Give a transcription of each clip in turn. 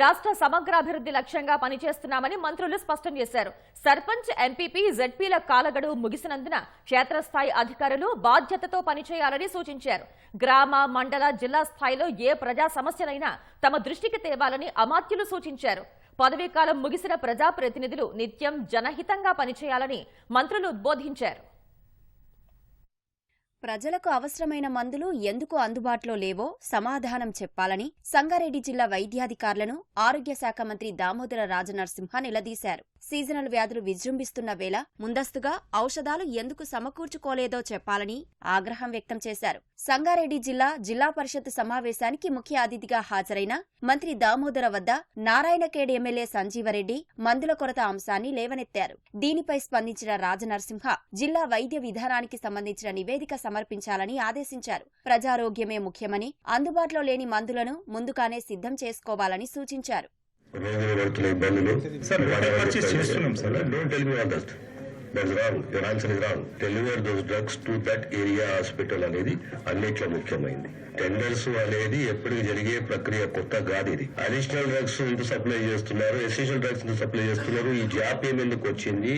రాష్ట్ర సమగ్రాభివృద్ధి లక్ష్యంగా పనిచేస్తున్నామని మంత్రులు స్పష్టం చేశారు. సర్పంచ్ ఎంపీపీ జెడ్పీల కాలగడువు ముగిసినందున క్షేత్రస్థాయి అధికారులు బాధ్యతతో పనిచేయాలని సూచించారు. గ్రామ మండల జిల్లా స్థాయిలో ఏ ప్రజా సమస్యలైనా తమ దృష్టికి తేవాలని అమాత్యులు సూచించారు. పదవీకాలం ముగిసిన ప్రజాప్రతినిధులు నిత్యం జనహితంగా పనిచేయాలని మంత్రులు ఉద్బోధించారు. ప్రజలకు అవసరమైన మందులు ఎందుకు అందుబాటులో లేవో సమాధానం చెప్పాలని సంగారెడ్డి జిల్లా వైద్యాధికారులను ఆరోగ్య శాఖ మంత్రి దామోదర రాజనరసింహ నిలదీశారు. సీజనల్ వ్యాధులు విజృంభిస్తున్న వేళ ముందస్తుగా ఔషధాలు ఎందుకు సమకూర్చుకోలేదో చెప్పాలని ఆగ్రహం వ్యక్తం చేశారు. సంగారెడ్డి జిల్లా జిల్లా పరిషత్ సమావేశానికి ముఖ్య అతిథిగా హాజరైన మంత్రి దామోదర వద్ద నారాయణఖేడ్ ఎమ్మెల్యే సంజీవరెడ్డి మందుల కొరత అంశాన్ని లేవనెత్తారు. దీనిపై స్పందించిన రాజనరసింహ జిల్లా వైద్య విధానానికి సంబంధించిన నివేదిక సమర్పించాలని ఆదేశించారు. ప్రజారోగ్యమే ముఖ్యమని అందుబాటులో లేని మందులను ముందుగానే సిద్ధం చేసుకోవాలని సూచించారు. పడుతున్న ఇబ్బందులు deliver those drugs to that area hospital అనేది అన్నిట్లో ముఖ్యమైనది టెండర్స్ అనేది ఎప్పటికి జరిగే ప్రక్రియ కొత్త కాదు ఇది. అడిషనల్ డ్రగ్స్ ఇంత సప్లై చేస్తున్నారు ఎసెన్షియల్ డ్రగ్స్ ఇంత సప్లై చేస్తున్నారు. ఈ జాప్యం ఎందుకు వచ్చింది?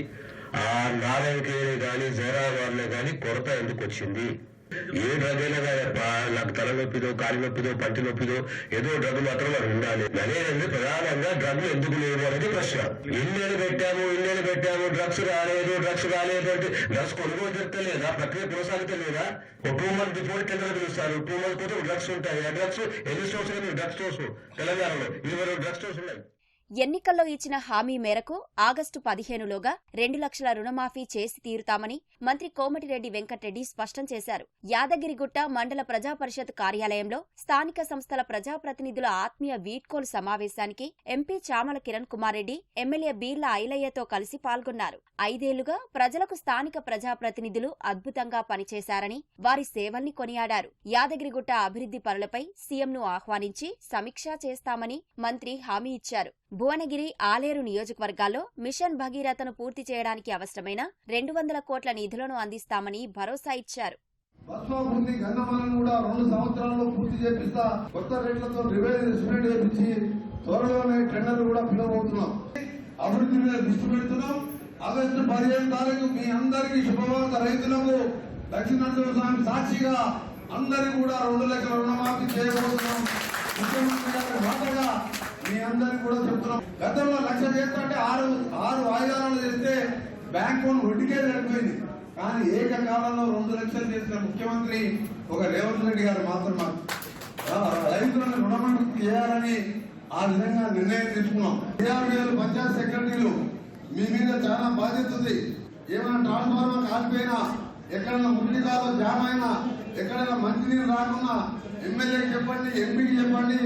ఆ నారాయణకేరే కానీ జైరాబాద్లో కానీ కొరత ఎందుకు వచ్చింది? ఏ డ్రగ్ అయినా కాదప్పా నాకు తలనొప్పిదో కాలి నొప్పిదో పంటి నొప్పిదో ఏదో డ్రగ్ మాత్రం అది ఉండాలి. అనేది ప్రధానంగా డ్రగ్ ఎందుకు లేదు అనేది ప్రశ్న. ఇన్నేళ్ళు పెట్టాము ఇన్నేళ్ళు పెట్టాము డ్రగ్స్ రాలేదు డ్రగ్స్ రాలేదు అంటే డ్రగ్స్ కొనుగోలు జరగలేదా ప్రక్రియ కొనసాగుతలేదా? ఒక టూ మంత్ బిఫోర్ టెండర్ పిలుస్తారు. టూ మంత్ కోసం డ్రగ్స్ ఉంటాయి. ఆ డ్రగ్స్ ఎన్ని స్టోర్స్ డ్రగ్ స్టోర్స్ తెలంగాణలో. ఇరవై డ్రగ్ స్టోర్స్ ఉన్నాయి. ఎన్నికల్లో ఇచ్చిన హామీ మేరకు ఆగస్టు పదిహేనులోగా రెండు లక్షల రుణమాఫీ చేసి తీరుతామని మంత్రి కోమటిరెడ్డి వెంకటరెడ్డి స్పష్టం చేశారు. యాదగిరిగుట్ట మండల ప్రజా పరిషత్ కార్యాలయంలో స్థానిక సంస్థల ప్రజాప్రతినిధుల ఆత్మీయ వీడ్కోలు సమావేశానికి ఎంపీ చామల కిరణ్ కుమార్ రెడ్డి ఎమ్మెల్యే బీర్ల ఐలయ్యతో కలిసి పాల్గొన్నారు. ఐదేళ్ళుగా ప్రజలకు స్థానిక ప్రజాప్రతినిధులు అద్భుతంగా పనిచేశారని వారి సేవల్ని కొనియాడారు. యాదగిరిగుట్ట అభివృద్ధి పనులపై సీఎంను ఆహ్వానించి సమీక్ష చేస్తామని మంత్రి హామీ ఇచ్చారు. భువనగిరి ఆలేరు నియోజకవర్గాల్లో మిషన్ భగీరథను పూర్తి చేయడానికి అవసరమైన రెండు వందల కోట్ల నిధులను అందిస్తామని భరోసా ఇచ్చారు. కూడా రెండు సంవత్సరాల్లో పూర్తి చేపిస్తా కొత్త రేట్లతో రివైజ్ ఎస్టిమేట్ చేపించి త్వరలోనే టెండర్ కూడా పిలవబోతున్నాం. అభివృద్ధి మీద దృష్టి పెడుతున్నాం. ఆగస్టు పదిహేను తారీఖు మీ అందరికీ శుభవార్త. రైతులకు స్వామి సాక్షిగా అందరికీ కూడా రెండు లక్షల రుణమాఫీ చేయబోతున్నాం. ముఖ్యమంత్రి మీ అందరికీ కూడా చెప్తున్నాం. గతంలో లక్ష చేస్తుంటే ఆరు ఆరు వాయిదాలను చేస్తే బ్యాంక్ లోన్ వడ్డీకే సరిపోయింది. కానీ ఏకకాలంలో రెండు లక్షలు చేసిన ముఖ్యమంత్రి ఒక రేవంత్ రెడ్డి గారు మాత్రం రైతులను రుణమాఫీ చేయాలని ఆ విధంగా నిర్ణయం తీసుకున్నాం. ఇరవై పంచాయత్ సెక్రటరీలు మీ మీద చాలా బాధ్యత ఉంది. ఏమైనా ట్రాన్స్ఫార్మర్ కాలిపోయినా ఎక్కడైనా మురికి జామ జామ్ అయినా ఎక్కడైనా మంచినీరు రాకున్నా ఎమ్మెల్యేకి చెప్పండి ఎంపీకి చెప్పండి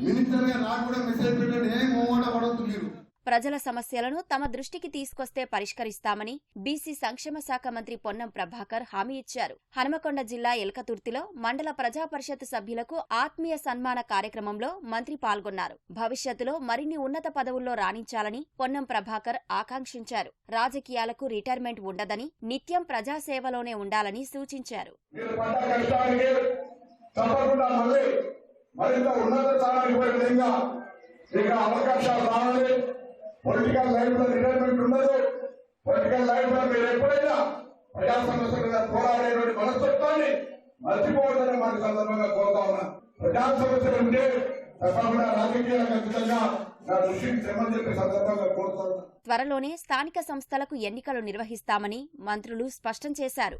మినిస్టర్గా నాకు కూడా మెసేజ్ పెట్టండి ఏం మూవడ పడవద్దు మీరు ప్రజల సమస్యలను తమ దృష్టికి తీసుకొస్తే పరిష్కరిస్తామని బీసీ సంక్షేమ శాఖ మంత్రి పొన్నం ప్రభాకర్ హామీ ఇచ్చారు. హనుమకొండ జిల్లా ఎల్కతుర్తిలో మండల ప్రజా పరిషత్ సభ్యులకు ఆత్మీయ సన్మాన కార్యక్రమంలో మంత్రి పాల్గొన్నారు. భవిష్యత్తులో మరిన్ని ఉన్నత పదవుల్లో రాణించాలని పొన్నం ప్రభాకర్ ఆకాంక్షించారు. రాజకీయాలకు రిటైర్మెంట్ ఉండదని నిత్యం ప్రజాసేవలోనే ఉండాలని సూచించారు. తప్పకుండా మళ్ళీ మరింత ఉన్నత స్థానానికి పోయే విధంగా మీకు అవకాశాలు రావాలి. పొలిటికల్ లైఫ్లో రిటైర్మెంట్ ఉండదు. పొలిటికల్ లైఫ్లో మీరు ఎప్పుడైనా ప్రజా సమస్యల పోరాడేటువంటి మనస్తత్వాన్ని మర్చిపోవద్దని మనకు సందర్భంగా కోరుతా ఉన్నా. ప్రజా సమస్యలు ఉంటే తప్పకుండా రాజకీయాలకు ఖచ్చితంగా నా దృష్టికి శ్రమ చెప్పే సందర్భంగా కోరుతా ఉన్నా. త్వరలోనే స్థానిక సంస్థలకు ఎన్నికలు నిర్వహిస్తామని మంత్రులు స్పష్టం చేశారు.